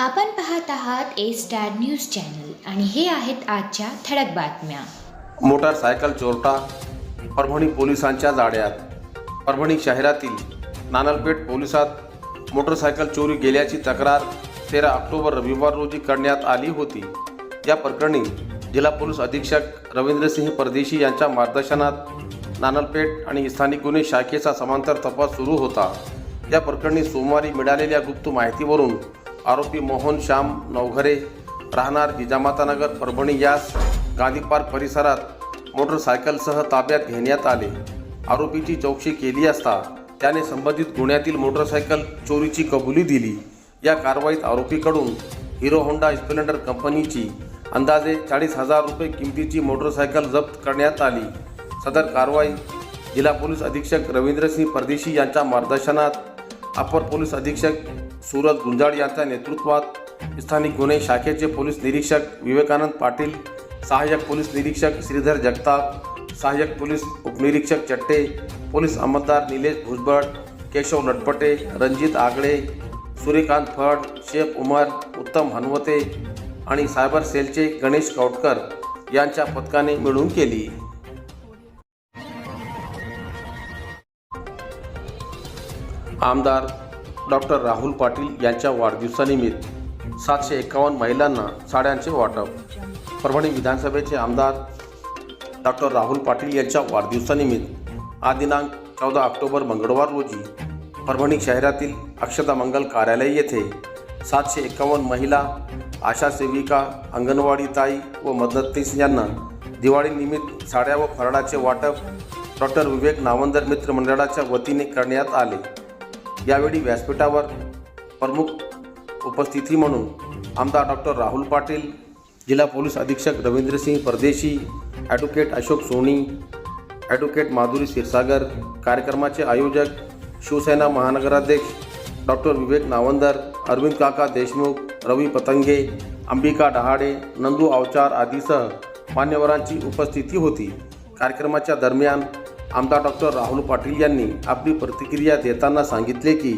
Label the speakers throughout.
Speaker 1: आपण पाहत आहात ए स्टार न्यूज चॅनल आणि हे आहेत आजच्या ठळक बातम्या.
Speaker 2: मोटारसायकल चोरटा परभणी पोलिसांच्या जाड्यात परभणी शहरातील नानलपेठ पोलिसात मोटरसायकल चोरी गेल्याची तक्रार तेरा ऑक्टोबर रविवार रोजी करण्यात आली होती. या प्रकरणी जिल्हा पोलीस अधीक्षक रवींद्रसिंह परदेशी यांच्या मार्गदर्शनात नानलपेठ आणि स्थानिक गुन्हे शाखेचा समांतर तपास सुरू होता. या प्रकरणी सोमवारी मिळालेल्या गुप्त माहितीवरून आरोपी मोहन श्याम नवघरे राहणार जिजामातानगर परभणी यास गांधी पार्क परिसरात मोटरसायकलसह ताब्यात घेण्यात आले. आरोपीची चौकशी केली असता त्याने संबंधित गुन्ह्यातील मोटरसायकल चोरीची कबुली दिली. या कारवाईत आरोपीकडून हिरो होंडा स्प्लेंडर कंपनीची अंदाजे चाळीस हजार रुपये किमतीची मोटरसायकल जप्त करण्यात आली. सदर कारवाई जिल्हा पोलीस अधीक्षक रवींद्रसिंह परदेशी यांच्या मार्गदर्शनात अपर पोलीस अधीक्षक सूरज गुंजाळ यांच्या नेतृत्वात स्थानिक गुन्हे शाखेचे पोलीस निरीक्षक विवेकानंद पाटील सहाय्यक पोलीस निरीक्षक श्रीधर जगताप सहाय्यक पोलीस उपनिरीक्षक चट्टे पोलीस अंमलदार निलेश भुजबळ केशव नटपटे रणजित आगळे सूर्यकांत फड शेख उमर उत्तम हनवते आणि सायबर सेलचे गणेश कौटकर यांच्या पथकाने मिळून केली. आमदार डॉक्टर राहुल पाटील यांच्या वाढदिवसानिमित्त सातशे एकावन्न महिलांना साड्यांचे वाटप. परभणी विधानसभेचे आमदार डॉक्टर राहुल पाटील यांच्या वाढदिवसानिमित्त आज दिनांक चौदा ऑक्टोबर मंगळवार रोजी परभणी शहरातील अक्षता मंगल कार्यालय येथे सातशे एकावन्न महिला आशा सेविका अंगणवाडी ताई व मदतनीस यांना दिवाळीनिमित्त साड्या व फराळाचे वाटप डॉक्टर विवेक नावंदर मित्र मंडळाच्या वतीने करण्यात आले. यावेळी व्यासपीठावर प्रमुख उपस्थिती म्हणून आमदार डॉक्टर राहुल पाटील जिल्हा पोलीस अधीक्षक रवींद्रसिंग परदेशी ॲडव्होकेट अशोक सोनी ॲडव्होकेट माधुरी क्षीरसागर कार्यक्रमाचे आयोजक शिवसेना महानगराध्यक्ष डॉक्टर विवेक नावंदर अरविंद काका देशमुख रवी पतंगे अंबिका डहाडे नंदू अवचार आदीसह मान्यवरांची उपस्थिती होती. कार्यक्रमाच्या दरम्यान आमदार डॉक्टर राहुल पाटील यांनी आपली प्रतिक्रिया देताना सांगितले की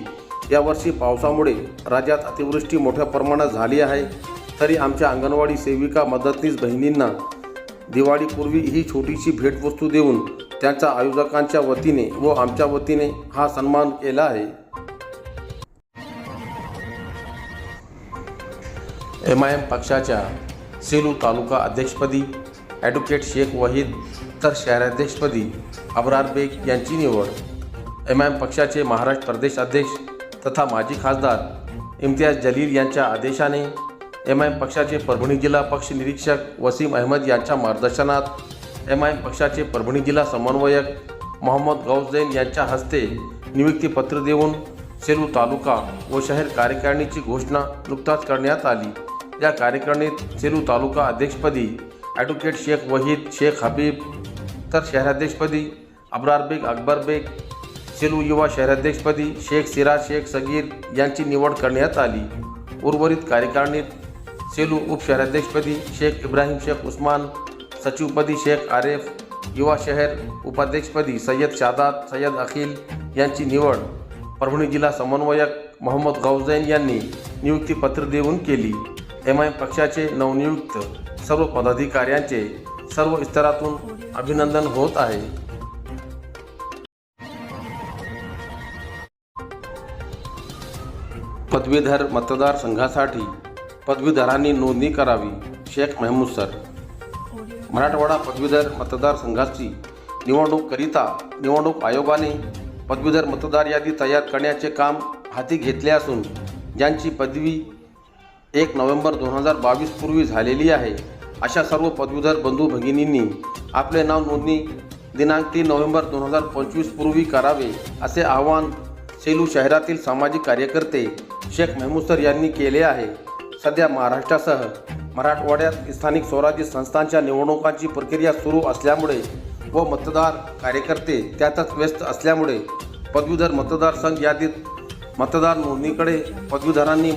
Speaker 2: यावर्षी पावसामुळे राज्यात अतिवृष्टी मोठ्या प्रमाणात झाली आहे. तरी आमच्या अंगणवाडी सेविका मदतनीस बहिणींना दिवाळीपूर्वी ही छोटीशी भेटवस्तू देऊन त्यांच्या आयोजकांच्या वतीने व आमच्या वतीने हा सन्मान केला आहे. एम आय एम पक्षाच्या सेलू तालुका अध्यक्षपदी ॲडव्होकेट शेख वहीद तर शहराध्यक्षपदी अबरार बेग यांची निवड एम आय एम पक्षाचे महाराष्ट्र प्रदेश अध्यक्ष तथा माजी खासदार इम्तियाज जलील यांच्या आदेशाने एम आय एम पक्षाचे परभणी जिल्हा पक्ष निरीक्षक वसीम अहमद यांच्या मार्गदर्शनात एम आय एम पक्षाचे परभणी जिल्हा समन्वयक मोहम्मद गौस जैन यांच्या हस्ते नियुक्तीपत्र देऊन सेलू तालुका व शहर कार्यकारिणीची घोषणा नुकताच करण्यात आली. या कार्यकारिणीत सेलू तालुका अध्यक्षपदी ॲडव्होकेट शेख वहीद शेख हबीब तर शहराध्यक्षपदी अब्रार बेग अकबर बेग सेलू युवा शहराध्यक्षपदी शेख सिराज शेख सगीर यांची निवड करण्यात आली. उर्वरित कार्यकारिणीत सेलू उपशहराध्यक्षपदी शेख इब्राहिम शेख उस्मान सचिवपदी शेख आरेफ युवा शहर उपाध्यक्षपदी सय्यद शादात सय्यद अखिल यांची निवड परभणी जिल्हा समन्वयक मोहम्मद गौजैन यांनी नियुक्तीपत्र देऊन केली. एम आय पक्षाचे नवनियुक्त सर्व पदाधिकाऱ्यांचे सर्व स्तरातून अभिनंदन होत आहे. पदवीधर मतदारसंघासाठी पदवीधरांनी नोंदणी करावी शेख महमूद सर. मराठवाडा पदवीधर मतदारसंघाची निवडणूककरिता निवडणूक आयोगाने पदवीधर मतदार यादी तयार करण्याचे काम हाती घेतले असून ज्यांची पदवी एक नोव्हेंबर दोन हजार बावीस पूर्वी झालेली आहे. अशा सर्व पदवीधर बंधू भगिनींनी आपले नाव नोंदणी दिनांक तीन नोव्हेंबर दोन हजार पंचवीस पूर्वी करावे असे आवाहन सेलू शहरातील सामाजिक कार्यकर्ते शेख मेहमूद सर यांनी केले आहे. सध्या महाराष्ट्रासह मराठवाड्यात स्थानिक स्वराज्य संस्थांच्या निवडणुकांची प्रक्रिया सुरू असल्यामुळे व मतदार कार्यकर्ते त्यातच व्यस्त असल्यामुळे पदवीधर मतदारसंघ यादीत मतदार नोंदणीकडे पदवीधरांनी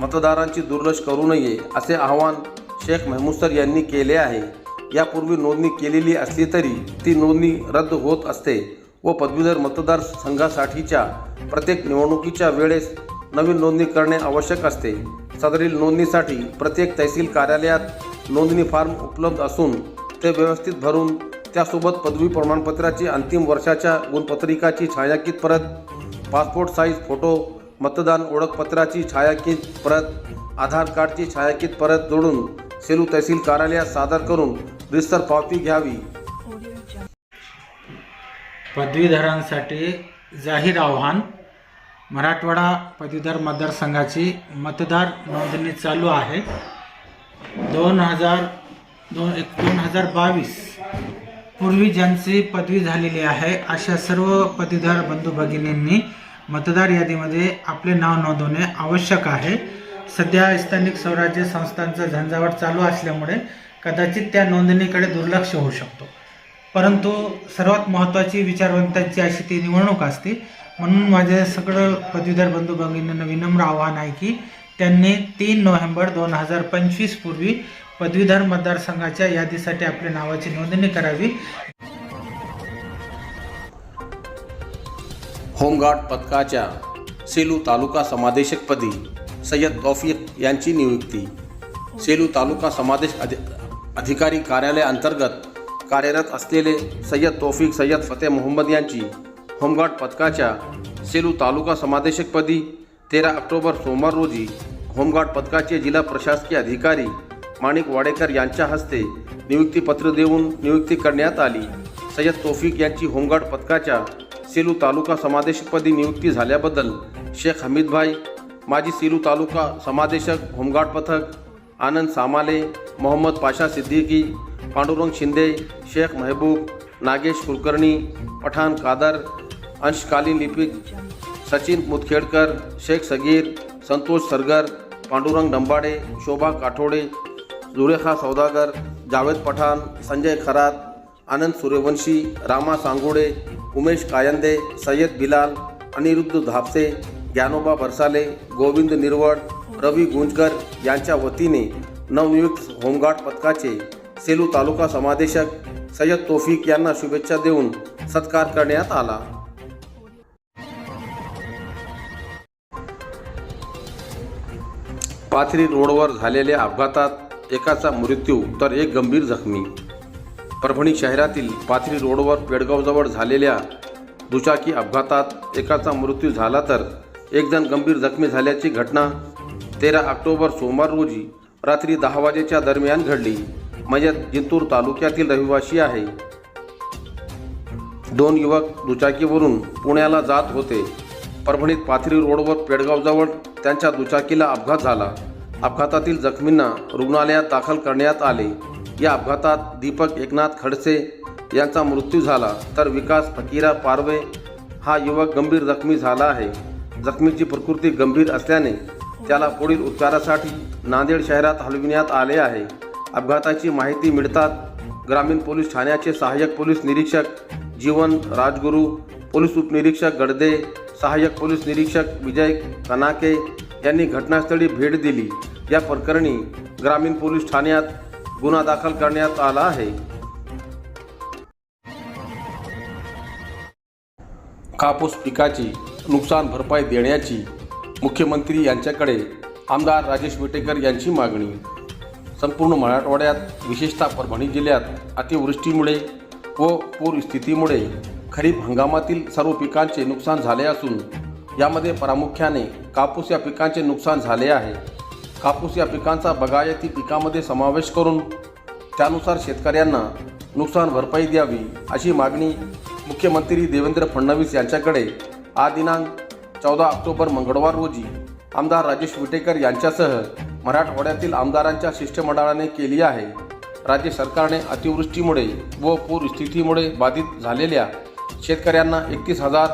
Speaker 2: मतदारांची दुर्लक्ष करू नये असे आवाहन शेख महमूद सर यांनी केले आहे. यापूर्वी नोंदणी केलेली असली तरी ती नोंदणी रद्द होत असते व पदवीधर मतदारसंघासाठीच्या प्रत्येक निवडणुकीच्या वेळेस नवीन नोंदणी करणे आवश्यक असते. सदरील नोंदणीसाठी प्रत्येक तहसील कार्यालयात नोंदणी फॉर्म उपलब्ध असून ते व्यवस्थित भरून त्यासोबत पदवी प्रमाणपत्राची अंतिम वर्षाच्या गुणपत्रिकाची छायांकित परत पासपोर्ट साईज फोटो मतदान ओळखपत्राची छायांकित परत आधार कार्डची छायांकित परत जोडून सेलू तहसील कार्यालयात सादर करून रिस्तर पावती घ्यावी.
Speaker 3: पदवीधरांसाठी जाहीर आव्हान. मराठवाडा पदवीधर मतदारसंघाची मतदार नोंदणी चालू आहे. दोन हजार दोन एक दोन हजार बावीस पूर्वी ज्यांची पदवी झालेली आहे अशा सर्व पदवीधर बंधू भगिनींनी मतदार यादीमध्ये आपले नाव नोंदवणे आवश्यक आहे. सध्या स्थानिक स्वराज्य संस्थांचा झंझावाट चालू असल्यामुळे कदाचित त्या नोंदणीकडे दुर्लक्ष होऊ शकतो. परंतु सर्वात महत्त्वाची विचारवंतांची अशी ती निवडणूक असते. म्हणून माझे सगळं पदवीधर बंधू भगिनींना विनम्र आव्हान आहे की त्यांनी तीन नोव्हेंबर दोन हजार पंचवीस पूर्वी पदवीधर मतदारसंघाच्या यादीसाठी आपल्या नावाची नोंदणी करावी.
Speaker 2: होमगार्ड पथकाच्या सेलू तालुका समादेशकपदी सय्यद तौफिक यांची नियुक्ती. सेलू तालुका समादेश अधि अधिकारी कार्यालय अंतर्गत कार्यरत असलेले सय्यद तौफिक सय्यद फतेह मोहम्मद यांची होमगार्ड पथकाच्या सेलू तालुका समादेशकपदी तेरा ऑक्टोबर सोमवार रोजी होमगार्ड पथकाचे जिल्हा प्रशासकीय अधिकारी माणिक वाडेकर यांच्या हस्ते नियुक्तीपत्र देऊन नियुक्ती करण्यात आली. सय्यद तौफिक यांची होमगार्ड पथकाच्या सेलू तालुका समादेशकपदी नियुक्ती झाल्याबद्दल शेख हमीदभाई माजी सिलू तालुका समादेशक होमगार्ड पथक आनंद सामाले मोहम्मद पाशा सिद्दीकी पांडुरंग शिंदे शेख महबूब नागेश कुलकर्णी पठाण कादर अंशकालीन लिपिक सचिन मुदखेडकर शेख सगीर संतोष सरगर पांडुरंग डंबाडे शोभा काठोडे जुरेखा सौदागर जावेद पठाण संजय खरात आनंद सूर्यवंशी रामा सांगोडे उमेश कायंदे सय्यद बिलाल अनिरुद्ध धापसे ज्ञानोबा बरसाले गोविंद निरवड रवी गुंजकर यांच्या वतीने नवनियुक्त होमगार्ड पथकाचे सेलू तालुका समादेशक सय्यद तोफिक यांना शुभेच्छा देऊन सत्कार करण्यात आला. पाथरी रोडवर झालेल्या अपघातात एकाचा मृत्यू तर एक गंभीर जखमी. परभणी शहरातील पाथरी रोडवर पेडगावजवळ झालेल्या दुचाकी अपघातात एकाचा मृत्यू झाला तर एक जण गंभीर जखमी झाल्याची घटना तेरा ऑक्टोबर सोमवार रोजी रात्री दहा वाजेच्या दरम्यान घडली. मयत जिंतूर तालुक्यातील रहिवासी आहे. दोन युवक दुचाकीवरून पुण्याला जात होते. परभणीत पाथरी रोडवर पेडगावजवळ त्यांच्या दुचाकीला अपघात झाला. अपघातातील जखमींना रुग्णालयात दाखल करण्यात आले. या अपघातात दीपक एकनाथ खडसे यांचा मृत्यू झाला तर विकास फकीरा पारवे हा युवक गंभीर जखमी झाला आहे. जखमीची प्रकृती गंभीर असल्याने त्याला पुढील उपचारासाठी नांदेड शहरात हलविण्यात आले आहे. अपघाताची माहिती मिळतात ग्रामीण पोलीस ठाण्याचे सहाय्यक पोलीस निरीक्षक जीवन राजगुरू पोलीस उपनिरीक्षक गडदे सहाय्यक पोलीस निरीक्षक विजय कनाके यांनी घटनास्थळी भेट दिली. या प्रकरणी ग्रामीण पोलीस ठाण्यात गुन्हा दाखल करण्यात आला आहे. कापूस पिकाची नुकसान भरपाई देण्याची मुख्यमंत्री यांच्याकडे आमदार राजेश विटेकर यांची मागणी. संपूर्ण मराठवाड्यात विशेषतः परभणी जिल्ह्यात अतिवृष्टीमुळे व पूरस्थितीमुळे खरीप हंगामातील सर्व पिकांचे नुकसान झाले असून यामध्ये प्रामुख्याने कापूस या पिकांचे नुकसान झाले आहे. कापूस या पिकांचा बगायती पिकामध्ये समावेश करून त्यानुसार शेतकऱ्यांना नुकसान भरपाई द्यावी अशी मागणी मुख्यमंत्री देवेंद्र फडणवीस यांच्याकडे आज दिनांक चौदा ऑक्टोबर मंगळवार रोजी आमदार राजेश विटेकर यांच्यासह मराठवाड्यातील आमदारांच्या शिष्टमंडळाने केली आहे. राज्य सरकारने अतिवृष्टीमुळे व पूरस्थितीमुळे बाधित झालेल्या शेतकऱ्यांना एकतीस हजार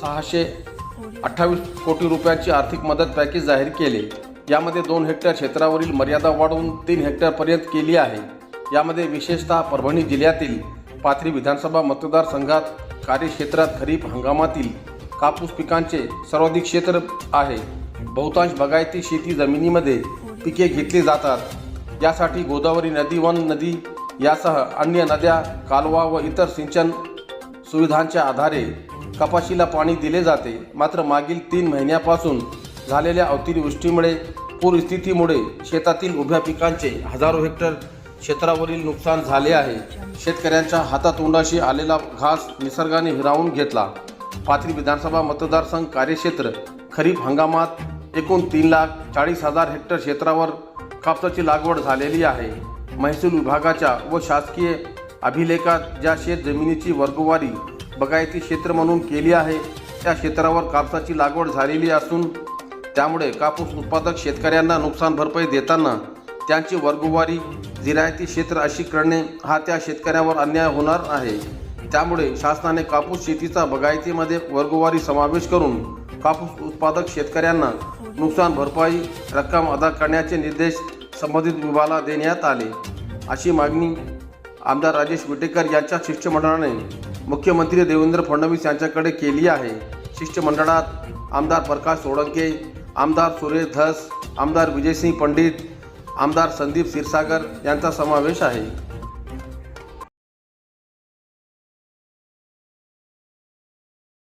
Speaker 2: सहाशे अठ्ठावीस कोटी रुपयांची आर्थिक मदत पॅकेज जाहीर केले. यामध्ये दोन हेक्टर क्षेत्रावरील मर्यादा वाढवून तीन हेक्टरपर्यंत केली आहे. यामध्ये विशेषतः परभणी जिल्ह्यातील पाथरी विधानसभा मतदारसंघात कार्यक्षेत्रात खरीप हंगामातील कापूस पिकांचे सर्वाधिक क्षेत्र आहे. बहुतांश बागायती शेती जमिनीमध्ये पिके घेतली जातात. यासाठी गोदावरी नदी वन नदी यासह अन्य नद्या कालवा व इतर सिंचन सुविधांच्या आधारे कपाशीला पाणी दिले जाते. मात्र मागील तीन महिन्यापासून झालेल्या अतिवृष्टीमुळे पूरस्थितीमुळे शेतातील उभ्या पिकांचे हजारो हेक्टर क्षेत्रावरील नुकसान झाले आहे. शेतकऱ्यांच्या हातातोंडाशी आलेला घास निसर्गाने हिरावून घेतला. पाथरी विधानसभा मतदारसंघ कार्यक्षेत्र खरीप हंगामात एकूण तीन लाख चाळीस हजार हेक्टर क्षेत्रावर कापसाची लागवड झालेली आहे. महसूल विभागाच्या व शासकीय अभिलेखात ज्या शेत जमिनीची वर्गवारी बगायती क्षेत्र म्हणून केली आहे त्या क्षेत्रावर कापसाची लागवड झालेली असून त्यामुळे कापूस उत्पादक शेतकऱ्यांना नुकसान भरपाई देताना त्यांची वर्गवारी जिरायती क्षेत्र अशी करणे हा त्या शेतकऱ्यावर अन्याय होणार आहे. त्यामुळे शासनाने कापूस शेतीचा बगायतीमध्ये वर्गवारी समावेश करून कापूस उत्पादक शेतकऱ्यांना नुकसान भरपाई रक्कम अदा करण्याचे निर्देश संबंधित विभागाला देण्यात आले. अशी मागणी आमदार राजेश विटेकर यांच्या शिष्टमंडळाने मुख्यमंत्री देवेंद्र फडणवीस यांच्याकडे केली आहे. शिष्टमंडळात आमदार प्रकाश सोळंके आमदार सुरेश धस आमदार विजयसिंग पंडित आमदार संदीप क्षीरसागर यांचा समावेश आहे.